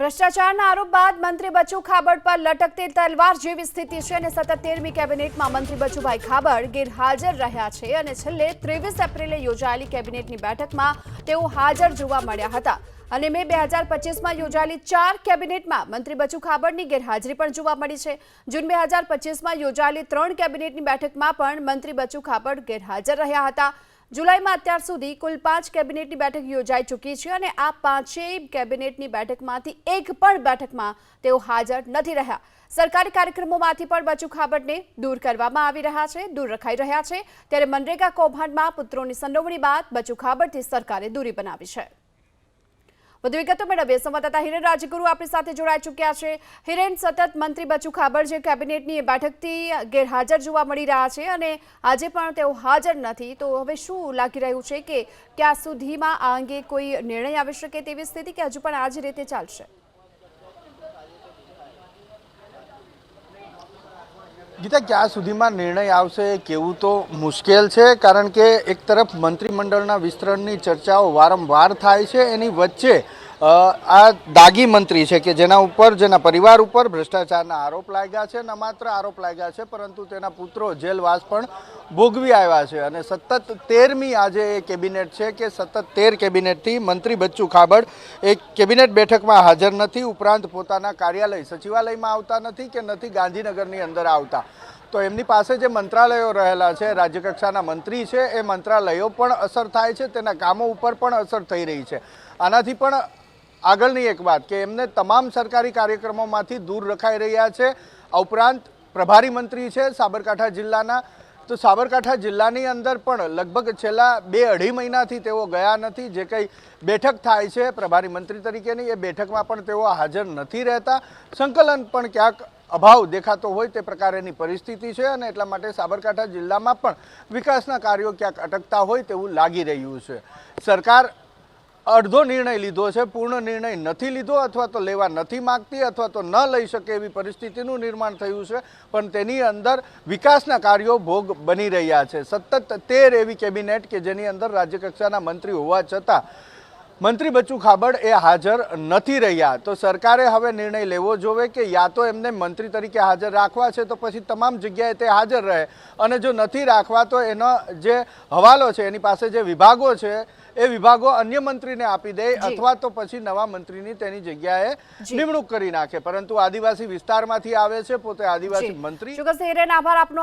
ભ્રષ્ટાચારના આરોપ બાદ મંત્રી બચુ ખાબડ પર લટકતી તલવાર જેવી સ્થિતિ છે અને સતત તેરમી કેબિનેટમાં મંત્રી બચુભાઈ ખાબડ ગેરહાજર રહ્યા છે અને છેલ્લે ત્રેવીસ એપ્રિલે યોજાયેલી કેબિનેટની બેઠકમાં તેઓ હાજર જોવા મળ્યા હતા. અને મે બે હજાર પચીસમાં યોજાયેલી ચાર કેબિનેટમાં મંત્રી બચુ ખાબડની ગેરહાજરી પણ જોવા મળી છે. જૂન બે હજાર પચીસમાં યોજાયેલી ત્રણ કેબિનેટની બેઠકમાં પણ મંત્રી બચુ ખાબડ ગેરહાજર રહ્યા હતા. જુલાઈમાં અત્યાર સુધી કુલ પાંચ કેબિનેટની બેઠક યોજાઈ ચૂકી છે અને આ પાંચેય કેબિનેટની બેઠકમાંથી એક પણ બેઠકમાં તેઓ હાજર નથી રહ્યા. સરકારી કાર્યક્રમોમાંથી પણ બચુ ખાબડને દૂર કરવામાં આવી રહ્યા છે, દૂર રખાઈ રહ્યા છે. ત્યારે મનરેગા કૌભાંડમાં પુત્રોની સંડોવણી બાદ બચુ ખાબડથી સરકારે દૂરી બનાવી છે. વધુ વિગતો મેળવીએ. સંવાદદાતા હિરેન રાજગુરુ આપણી સાથે જોડાઈ ચૂક્યા છે. હિરેન, સતત મંત્રી બચુ ખાબડ જે કેબિનેટની બેઠકથી ગેરહાજર જોવા મળી રહ્યા છે અને આજે પણ તેઓ હાજર નથી. તો હવે શું લાગી રહ્યું છે કે ક્યાં સુધીમાં આ અંગે કોઈ નિર્ણય આવી શકે તેવી સ્થિતિ કે હજુ પણ આ રીતે ચાલશે? ગીતા, ક્યાં સુધીમાં નિર્ણય આવશે કેવું તો મુશ્કેલ છે, કારણ કે એક તરફ મંત્રીમંડળના વિસ્તરણની ચર્ચાઓ વારંવાર થાય છે, એની વચ્ચે આ દાગી મંત્રી છે કે જેના ઉપર, જેના પરિવાર ઉપર ભ્રષ્ટાચારના આરોપ લાગ્યા છે ન માત્ર આરોપ લાગ્યા છે, પરંતુ તેના પુત્રો જેલવાસ પણ ભોગવી આવ્યા છે. અને સતત તેરમી આજે એ કેબિનેટ છે કે સતત તેર કેબિનેટથી મંત્રી બચ્ચુ ખાબડ એક કેબિનેટ બેઠકમાં હાજર નથી, ઉપરાંત પોતાના કાર્યાલય સચિવાલયમાં આવતા નથી કે નથી ગાંધીનગરની અંદર આવતા. તો એમની પાસે જે મંત્રાલયો રહેલા છે, રાજ્યકક્ષાના મંત્રી છે, એ મંત્રાલયો પણ અસર થાય છે, તેના કામો ઉપર પણ અસર થઈ રહી છે. આનાથી પણ આગળની એક વાત કે એમને તમામ સરકારી કાર્યક્રમોમાંથી દૂર રખાઈ રહ્યા છે. આ ઉપરાંત પ્રભારી મંત્રી છે સાબરકાંઠા જિલ્લાના. તો સાબરકાંઠા જિલ્લાની અંદર પણ લગભગ છેલ્લા બે અઢી મહિનાથી તેઓ ગયા નથી. જે કંઈ બેઠક થાય છે પ્રભારી મંત્રી તરીકેની એ બેઠકમાં પણ તેઓ હાજર નથી રહેતા. સંકલન પણ ક્યાંક અભાવ દેખાતો હોય તે પ્રકારેની પરિસ્થિતિ છે અને એટલા માટે સાબરકાંઠા જિલ્લામાં પણ વિકાસના કાર્યો ક્યાંક અટકતા હોય તેવું લાગી રહ્યું છે. સરકાર અડધો નિર્ણય લીધો છે, પૂર્ણ નિર્ણય નથી લીધો અથવા તો લેવા નથી માગતી અથવા તો ન લઈ શકે એવી પરિસ્થિતિનું નિર્માણ થયું છે, પણ તેની અંદર વિકાસના કાર્યો ભોગ બની રહ્યા છે. સતત તેર એવી કેબિનેટ કે જેની અંદર રાજ્યકક્ષાના મંત્રી હોવા છતાં મંત્રી બચ્ચુ ખાબડ એ હાજર નથી રહ્યા. તો સરકારે હવે નિર્ણય લેવો જોવે કે યા તો એમને મંત્રી તરીકે હાજર રાખવા છે તો પછી તમામ જગ્યાએ તે હાજર રહે. અને જો નથી રાખવા તો એનો જે હવાલો છે એની પાસે જે વિભાગો છે એ વિભાગો અન્ય મંત્રીને આપી દે અથવા તો પછી નવા મંત્રીની તેની જગ્યાએ નિમણૂક કરી નાખે. પરંતુ આદિવાસી વિસ્તારમાંથી આવે છે પોતે આદિવાસી મંત્રી આભાર આપનો